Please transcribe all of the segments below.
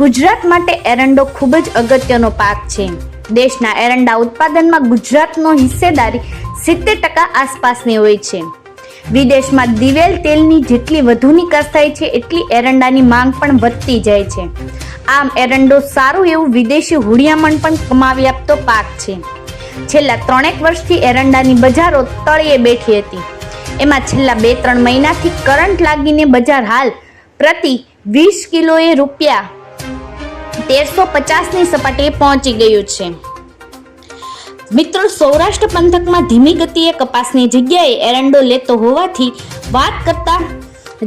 ગુજરાત માટે એરંડો ખૂબ જ અગત્યનો પાક છે. દેશના એરંડા ઉત્પાદનમાં ગુજરાતનો હિસ્સેદારી સિત્તેર ટકા આસપાસની હોય છે. વિદેશમાં દિવેલ તેલની જેટલી વધુ નિકાસ થાય છે, એટલી એરંડાની માંગ પણ વધતી જાય છે. આમ એરંડો સારું એવું વિદેશી હુડિયામણ પણ કમાવી આપતો પાક છે. છેલ્લા ત્રણેક વર્ષથી એરંડાની બજારો તળિયે બેઠી હતી. એમાં છેલ્લા બે ત્રણ મહિનાથી કરંટ લાગીને બજાર હાલ પ્રતિ વીસ કિલોએ રૂપિયા તેરસો પચાસની સપાટીએ પહોંચી ગયું છે. મિત્રો સૌરાષ્ટ્ર પંથકમાં ધીમી ગતિએ કપાસની જગ્યાએ એરંડો લેતો હોવાથી વાત કરતા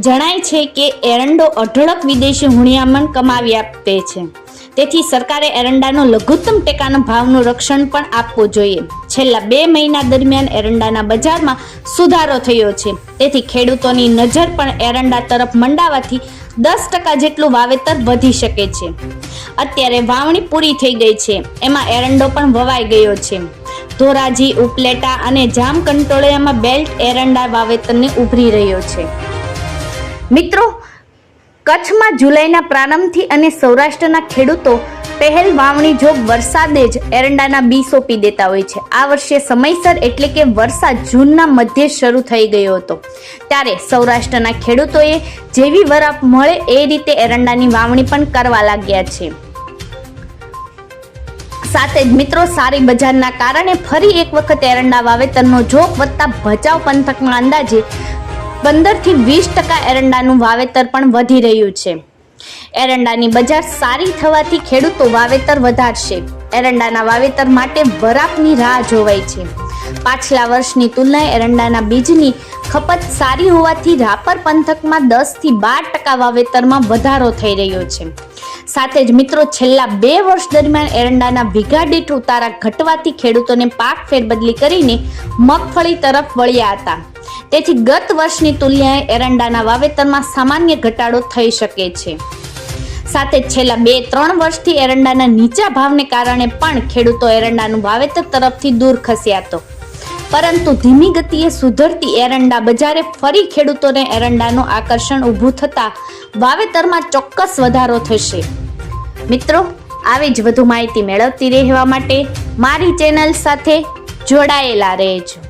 જણાય છે કે એરંડો અઢળક વિદેશી હુણિયામણ કમાવી આપે છે. તેથી સરકારે એરંડાનો લઘુત્તમ ટેકાના ભાવનું રક્ષણ પણ આપવું જોઈએ. છેલ્લા બે મહિના દરમિયાન એરંડાના બજારમાં સુધારો થયો છે. તેથી ખેડૂતોની નજર પણ એરંડા તરફ મંડાવાથી દસ ટકા જેટલું વાવેતર વધી શકે છે. અત્યારે વાવણી પૂરી થઈ ગઈ છે. એમાં એરંડો પણ વવાઈ ગયો છે. ધોરાજી, ઉપલેટા અને જામ કંટોળિયામાં બેલ્ટ એરંડા વાવેતરને ઉભરી રહ્યો છે. મિત્રો, કચ્છમાં જુલાઈના પ્રારંભથી અને સૌરાષ્ટ્રના ખેડૂતો પહેલ વાવણી જોગ વરસાદે જ એરંડાના બી સોંપી દેતા હોય છે. આ વર્ષે સમયસર એટલે કે વરસાદ જૂનના મધ્યે શરૂ થઈ ગયો હતો. ત્યારે સૌરાષ્ટ્રના ખેડૂતોએ જેવી વરાપ મળે એ રીતે એરંડાની વાવણી પણ કરવા લાગ્યા છે. સાથે જ મિત્રો, સારી બજારના કારણે ફરી એક વખત એરંડા વાવેતરનો જોગ વધતા ભચાઉ પંથકમાં અંદાજે પંદરથી વીસ ટકા એરંડાનું વાવેતર પણ વધી રહ્યું છે. એરંડાની બજાર સારી થવાથી ખેડૂતો વાવેતર વધારશે. એરંડાના વાવેતર માટે વરાપની રાહ જોવાય છે. પાછલા વર્ષની તુલનાએ એરંડાના બીજની ખપત સારી હોવાથી રાપર પંથકમાં દસથી બાર ટકા વાવેતરમાં વધારો થઈ રહ્યો છે. સાથે જ મિત્રો, છેલ્લા બે વર્ષ દરમિયાન એરંડાના વીઘા દીઠ ઉતારા ઘટવાથી ખેડૂતોને પાક ફેરબદલી કરીને મગફળી તરફ વળ્યા હતા. તેથી ગત વર્ષની તુલનાએ એરંડાના વાવેતરમાં સામાન્ય ઘટાડો થઈ શકે છે. સાથે છેલ્લા બે, ત્રણ વર્ષથી એરંડાના નીચા ભાવને કારણે પણ ખેડૂતો એરંડાનું વાવેતર તરફથી દૂર ખસ્યા હતો પરંતુ ધીમી ગતિએ સુધરતી એરંડા બજારે ફરી ખેડૂતોને એરંડાનું આકર્ષણ ઊભું થતાં વાવેતરમાં ચોક્કસ વધારો થશે. મિત્રો, આવી જ વધુ માહિતી મેળવતી રહેવા માટે મારી ચેનલ સાથે જોડાયેલા રહેજો.